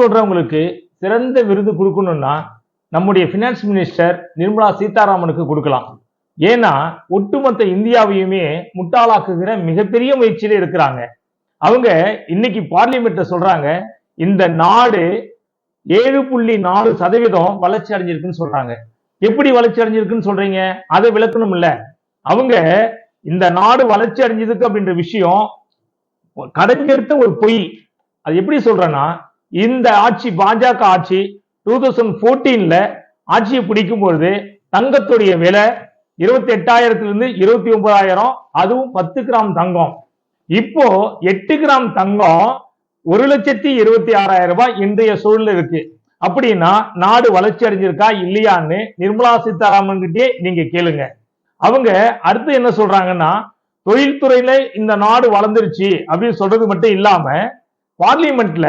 சொல்றவங்களுக்கு சிறந்த விருது கொடுக்கணும்னா நம்முடைய பினான்ஸ் மினிஸ்டர் நிர்மலா சீதாராமனுக்கு கொடுக்கலாம். ஏன்னா ஒட்டுமொத்த இந்தியாவையுமே முட்டாளாக்குகிற மிகப்பெரிய முயற்சியில இருக்கிறாங்க. அவங்க இன்னைக்கு பார்லிமெண்ட்ல சொல்றாங்க இந்த நாடு ஏழு புள்ளி நாலு சதவீதம் வளர்ச்சி அடைஞ்சிருக்குன்னு சொல்றாங்க. எப்படி வளர்ச்சி அடைஞ்சிருக்குன்னு சொல்றீங்க? அதை விளக்கணும் இல்ல. அவங்க இந்த நாடு வளர்ச்சி அடைஞ்சதுக்கு அப்படின்ற விஷயம் கடைஞ்சிருத்த ஒரு பொய். அது எப்படி சொல்றேன்னா இந்த ஆட்சி பாஜக ஆட்சி டூ தௌசண்ட் போர்டீன்ல ஆட்சியை பிடிக்கும் பொழுது தங்கத்துடைய விலை இருபத்தி எட்டாயிரத்திலிருந்து இருபத்தி ஒன்பதாயிரம் அதுவும் பத்து கிராம் தங்கம். இப்போ எட்டு கிராம் தங்கம் ஒரு லட்சத்தி இருபத்தி ஆறாயிரம் ரூபாய் இன்றைய சூழல் இருக்கு. அப்படின்னா நாடு வளர்ச்சி அடைஞ்சிருக்கா இல்லையான்னு நிர்மலா சீதாராமன் கிட்டே நீங்க கேளுங்க. அவங்க அடுத்து என்ன சொல்றாங்கன்னா தொழில்துறையில இந்த நாடு வளர்ந்துருச்சு அப்படின்னு சொல்றது மட்டும் இல்லாம பார்லிமெண்ட்ல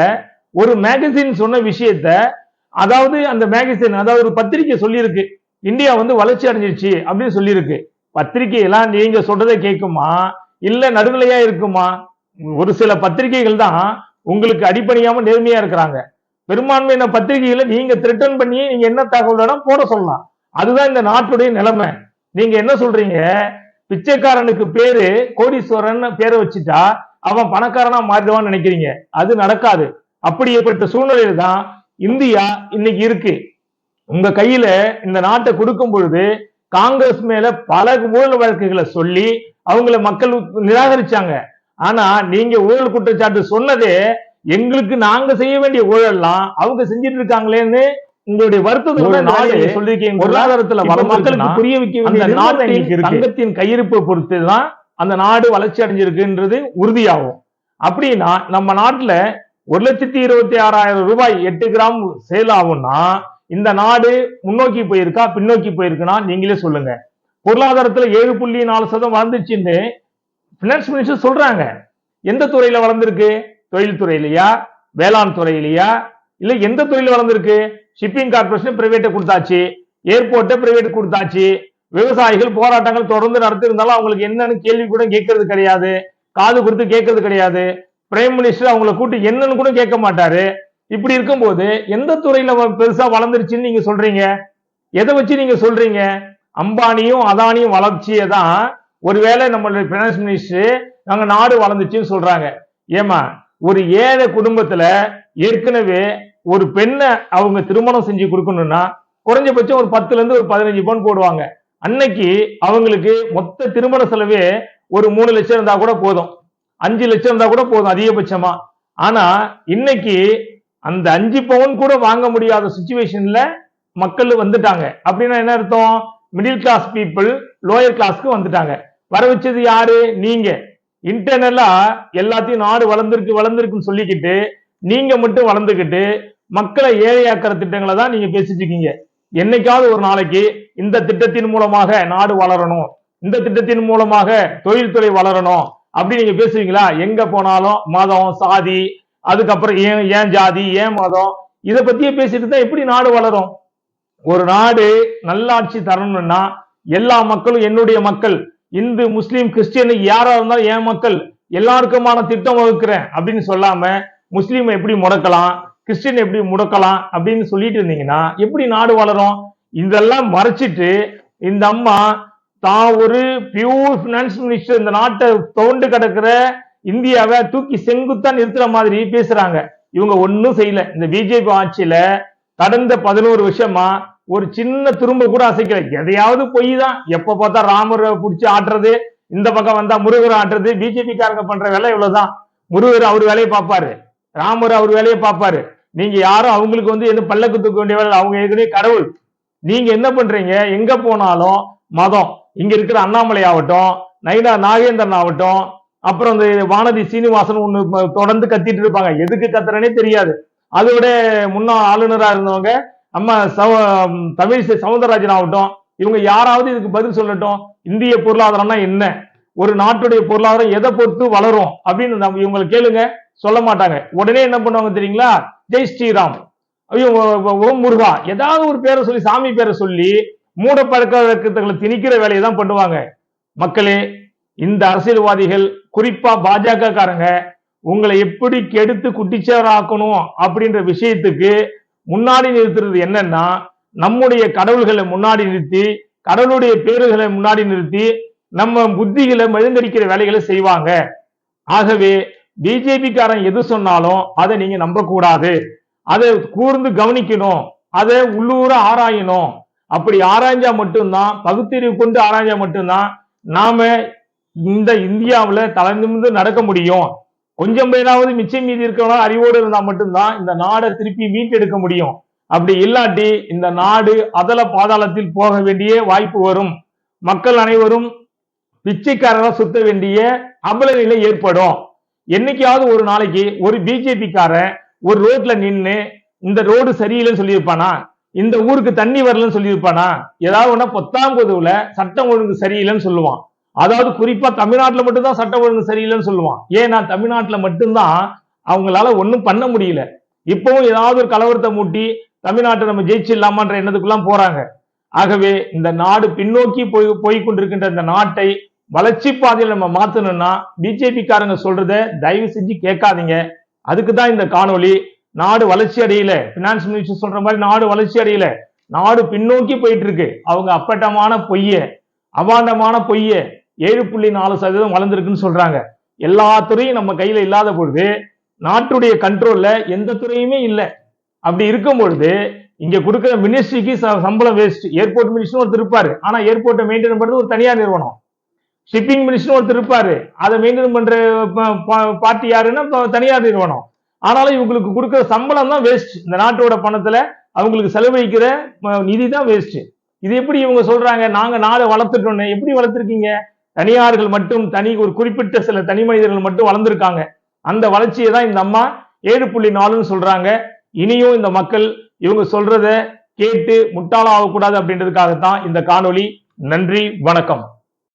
ஒரு மேகசின் சொன்ன விஷயத்த அதாவது அந்த மேகசின் அதாவது ஒரு பத்திரிக்கை சொல்லியிருக்கு. இந்தியா வந்து வளர்ச்சி அடைஞ்சிருச்சு அப்படின்னு சொல்லியிருக்கு. பத்திரிகை எல்லாம் நீங்க சொல்றதை கேட்குமா? இல்ல நடுநிலையா இருக்குமா? ஒரு சில பத்திரிகைகள் தான் உங்களுக்கு அடிப்படையாம நேர்மையா இருக்கிறாங்க. பெரும்பான்மையான பத்திரிகைகளை நீங்க த்ரிட்டன் பண்ணி நீங்க என்ன தகவல் வேணா போட சொல்லலாம். அதுதான் இந்த நாட்டுடைய நிலைமை. நீங்க என்ன சொல்றீங்க? பிச்சைக்காரனுக்கு பேரு கோடீஸ்வரன் பேரை வச்சுட்டா அவன் பணக்காரனா மாறிடுவான்னு நினைக்கிறீங்க. அது நடக்காது. அப்படிப்பட்ட சூழ்நிலையில தான் இந்தியா இன்னைக்கு இருக்கு. உங்க கையில இந்த நாட்டை கொடுக்கும் பொழுது காங்கிரஸ் மேல பல ஊழல் வழக்குகளை சொல்லி அவங்கள மக்கள் நிராகரிச்சாங்க. ஆனா நீங்க ஊழல் குற்றச்சாட்டு சொன்னதே எங்களுக்கு நாங்க செய்ய வேண்டிய ஊழல்லாம் அவங்க செஞ்சிட்டு இருக்காங்களேன்னு உங்களுடைய வருத்தத்தை நாடு சொல்லிருக்கீங்க பொருளாதாரத்துல வர மக்களுக்கு புரிய வைக்க வேண்டிய நாட்டின் தங்கத்தின் கையிருப்பை பொறுத்து தான் அந்த நாடு வளர்ச்சி அடைஞ்சிருக்குன்றது உறுதியாகும். அப்படின்னா நம்ம நாட்டுல ஒரு லட்சத்தி இருபத்தி ஆறாயிரம் ரூபாய் எட்டு கிராம் சேல் ஆகும்னா இந்த நாடு முன்னோக்கி போயிருக்கா பின்னோக்கி போயிருக்குன்னா நீங்களே சொல்லுங்க. பொருளாதாரத்துல ஏழு புள்ளி நாலு சதம் வளர்ந்துச்சுன்னு பினான்ஸ் மினிஸ்டர் சொல்றாங்க. எந்த துறையில வளர்ந்துருக்கு? தொழில் துறையிலையா? வேளாண் துறையிலையா? இல்ல எந்த துறையில வளர்ந்துருக்கு? ஷிப்பிங் கார்பரேஷன் பிரைவேட்டை கொடுத்தாச்சு. ஏர்போர்ட்டை பிரைவேட் கொடுத்தாச்சு. விவசாயிகள் போராட்டங்கள் தொடர்ந்து நடத்திருந்தாலும் அவங்களுக்கு என்னன்னு கேள்வி கூட கேட்கறது கிடையாது. காது கொடுத்து கேட்கறது கிடையாது. பிரைம் மினிஸ்டர் அவங்கள கூட்டி என்னன்னு கூட கேட்க மாட்டாரு. இப்படி இருக்கும்போது எந்த துறையில பெருசா வளர்ந்துருச்சுன்னு நீங்க சொல்றீங்க? எதை வச்சு நீங்க சொல்றீங்க? அம்பானியும் அதானியும் வளர்ச்சியை தான் ஒருவேளை நம்மளுடைய பினான்ஸ் மினிஸ்டர் நாங்க நாடு வளர்ந்துச்சுன்னு சொல்றாங்க. ஏமா ஒரு ஏழை குடும்பத்துல ஏற்கனவே ஒரு பெண்ணை அவங்க திருமணம் செஞ்சு கொடுக்கணும்னா குறைஞ்சபட்சம் ஒரு பத்துல இருந்து ஒரு பதினஞ்சு பவுன் போடுவாங்க. அன்னைக்கு அவங்களுக்கு மொத்த திருமண செலவே ஒரு மூணு லட்சம் இருந்தா கூட போதும். அஞ்சு லட்சம் இருந்தா கூட போதும் அதிகபட்சமா. ஆனா இன்னைக்கு அந்த அஞ்சு பவுன் கூட வாங்க முடியாத சுச்சுவேஷன்ல மக்கள் வந்துட்டாங்க. அப்படின்னா என்ன அர்த்தம்? மிடில் கிளாஸ் பீப்புள் லோயர் கிளாஸ்க்கு வந்துட்டாங்க. வர வச்சது யாரு? நீங்க. இன்டர்னலா எல்லாத்தையும் நாடு வளர்ந்துருக்கு வளர்ந்துருக்குன்னு சொல்லிக்கிட்டு நீங்க மட்டும் வளர்ந்துக்கிட்டு மக்களை ஏழையாக்குற திட்டங்களை தான் நீங்க பேசிச்சுக்கீங்க என்னைக்காவது ஒரு நாளைக்கு இந்த திட்டத்தின் மூலமாக நாடு வளரணும். இந்த திட்டத்தின் மூலமாக தொழில்துறை வளரணும். அப்படி நீங்க பேசுவீங்களா? எங்க போனாலும் மதம் சாதி அதுக்கப்புறம் ஏன் ஏன் ஜாதி ஏன் மதம்? இதை பத்தியே பேசிட்டு தான் எப்படி நாடு வளரும்? ஒரு நாடு நல்லாட்சி தரணும்னா எல்லா மக்களும் என்னுடைய மக்கள். இந்து முஸ்லீம் கிறிஸ்டியன் யாரா இருந்தாலும் என் மக்கள். எல்லாருக்குமான திட்டம் வகுக்கிறேன் அப்படின்னு சொல்லாம முஸ்லீமை எப்படி முடக்கலாம் கிறிஸ்டின் எப்படி முடக்கலாம் அப்படின்னு சொல்லிட்டு இருந்தீங்கன்னா எப்படி நாடு வளரும்? இதெல்லாம் மறைச்சிட்டு இந்த அம்மா தான் ஒரு பியூர் பினான்ஸ் மினிஸ்டர் இந்த நாட்டை தோண்டு கிடக்கிற இந்தியாவை தூக்கி செங்குத்தா நிறுத்துற மாதிரி பேசுறாங்க. இவங்க ஒன்னும் செய்யல. இந்த பிஜேபி ஆட்சியில கடந்த பதினோரு வருஷமா ஒரு சின்ன துரும்ப கூட அசைக்கல. எதையாவது பொய் தான். எப்ப பார்த்தா ராமரை பிடிச்சி ஆட்டுறது இந்த பக்கம் வந்தா முருகரை ஆட்டுறது பிஜேபி காரங்க பண்ற வேலை இவ்வளவுதான். முருகர் அவர் வேலையை பார்ப்பாரு. ராமர் அவர் வேலையை பார்ப்பாரு. நீங்க யாரும் அவங்களுக்கு வந்து என்ன பல்லக்கு தூக்க வேண்டிய வேலை அவங்க ஏற்கனவே கடவுள். நீங்க என்ன பண்றீங்க? எங்க போனாலும் மதம். இங்க இருக்கிற அண்ணாமலை ஆகட்டும் நைனா நாகேந்திரன் ஆகட்டும் அப்புறம் இந்த வானதி சீனிவாசன் ஒன்று தொடர்ந்து கத்திட்டு இருப்பாங்க. எதுக்கு கத்துறனே தெரியாது. அதோட முன்னாள் ஆளுநரா இருந்தவங்க நம்ம சவ தமிழிசை சவுந்தரராஜன் ஆகட்டும் இவங்க யாராவது இதுக்கு பதில் சொல்லட்டும் இந்திய பொருளாதாரம்னா என்ன? ஒரு நாட்டுடைய பொருளாதாரம் எதை பொறுத்து வளரும்? அப்படின்னு நம்ம இவங்களை கேளுங்க சொல்ல மாட்டாங்க. உடனே என்ன பண்ணுவாங்க தெரியுங்களா? ஜெய் ஸ்ரீராம். ஐயோ ஓம் முருகா. ஏதாவது ஒரு பேரை சொல்லி சாமி பேரை சொல்லி மூட பழக்க திணிக்கிற வேலையை தான் பண்ணுவாங்க. மக்களே இந்த அரசியல்வாதிகள் குறிப்பா பாஜக காரங்க உங்களை எப்படி கெடுத்து குட்டிச்சவராக்கணும் அப்படின்ற விஷயத்துக்கு முன்னாடி நிறுத்துறது என்னன்னா நம்முடைய கடவுள்களை முன்னாடி நிறுத்தி கடவுளுடைய பேருகளை முன்னாடி நிறுத்தி நம்ம புத்திகளை மழுங்கடிக்கிற வேலைகளை செய்வாங்க. ஆகவே பிஜேபிக்காரன் எது சொன்னாலும் அதை நீங்க நம்பக்கூடாது. அதை கூர்ந்து கவனிக்கணும். அதை உள்ளூர ஆராயணும். அப்படி ஆராய்ஞ்சா மட்டும்தான் பகுத்தறிவு கொண்டு ஆராய்ஞ்சா மட்டும்தான் நாம இந்த இந்தியாவில் தலை நிமிர்ந்து நடக்க முடியும். கொஞ்சம் பேராவது மிச்சம் மீதி இருக்கிறவங்க அறிவோடு இருந்தா மட்டும்தான் இந்த நாடை திருப்பி மீட்டெடுக்க முடியும். அப்படி இல்லாட்டி இந்த நாடு அதல பாதாளத்தில் போக வேண்டிய வாய்ப்பு வரும். மக்கள் அனைவரும் பிச்சைக்காரரா சுத்த வேண்டிய அபல நிலை ஏற்படும். என்னைக்காவது ஒரு நாளைக்கு ஒரு பிஜேபி காரன் ஒரு ரோட்ல நின்று இந்த ரோடு சரியில்லைன்னு சொல்லியிருப்பானா? இந்த ஊருக்கு தண்ணி வரலன்னு சொல்லியிருப்பானா? ஏதாவது ஒண்ணா பொத்தாம் பொதுவுல சட்டம் ஒழுங்கு சரியில்லைன்னு சொல்லுவான். அதாவது குறிப்பா தமிழ்நாட்டில் மட்டும்தான் சட்டம் ஒழுங்கு சரியில்லைன்னு சொல்லுவான். ஏன்னா தமிழ்நாட்டில் மட்டும்தான் அவங்களால ஒன்றும் பண்ண முடியல. இப்பவும் ஏதாவது ஒரு கலவரத்தை மூட்டி தமிழ்நாட்டை நம்ம ஜெயிச்சிடலாமான்ற எண்ணத்துக்குலாம் போறாங்க. ஆகவே இந்த நாடு பின்னோக்கி போய் போய் கொண்டிருக்கின்ற இந்த நாட்டை வளர்ச்சி பாதையில் நம்ம மாத்தணும்னா பிஜேபிக்காரங்க சொல்றத தயவு செஞ்சு கேட்காதீங்க. அதுக்கு தான் இந்த காணொளி. நாடு வளர்ச்சி அடையல. பினான்ஸ் மினிஸ்டர் சொல்ற மாதிரி நாடு வளர்ச்சி அடையல. நாடு பின்னோக்கி போயிட்டு இருக்கு அவங்க அப்பட்டமான பொய்ய அபாண்டமான பொய்ய ஏழு புள்ளி நாலு சதவீதம் வளர்ந்துருக்குன்னு சொல்றாங்க. எல்லா துறையும் நம்ம கையில இல்லாத பொழுது நாட்டுடைய கண்ட்ரோல்ல எந்த துறையுமே இல்லை. அப்படி இருக்கும் பொழுது இங்க கொடுக்குற மினிஸ்ட்ரிக்கு சம்பளம் வேஸ்ட் ஏர்போர்ட் மினிஸ்டர் ஒருத்தர் இருப்பாரு. ஆனா ஏர்போர்ட்டை மெயின்டைன் பண்றது ஒரு தனியார் நிறுவனம். ஷிப்பிங் மினிஸ்டர் ஒருத்தர் இருப்பாரு. அதை மெயின்டைன் பண்ற பார்ட்டி யாருன்னா தனியார் நிறுவனம். ஆனாலும் இவங்களுக்கு கொடுக்குற சம்பளம் தான் வேஸ்ட் இந்த நாட்டோட பணத்துல அவங்களுக்கு செலவழிக்கிற நிதி தான் வேஸ்ட் இது எப்படி இவங்க சொல்றாங்க? நாங்க நாடு வளர்த்துட்டோன்னு எப்படி வளர்த்துருக்கீங்க? தனியார்கள் மட்டும் தனி ஒரு குறிப்பிட்ட சில தனி மனிதர்கள் மட்டும் வளர்ந்துருக்காங்க. அந்த வளர்ச்சியை தான் இந்த அம்மா ஏழு புள்ளி நாலுன்னு சொல்றாங்க. இனியும் இந்த மக்கள் இவங்க சொல்றத கேட்டு முட்டாளாகக்கூடாது அப்படின்றதுக்காகத்தான் இந்த காணொளி. நன்றி வணக்கம்.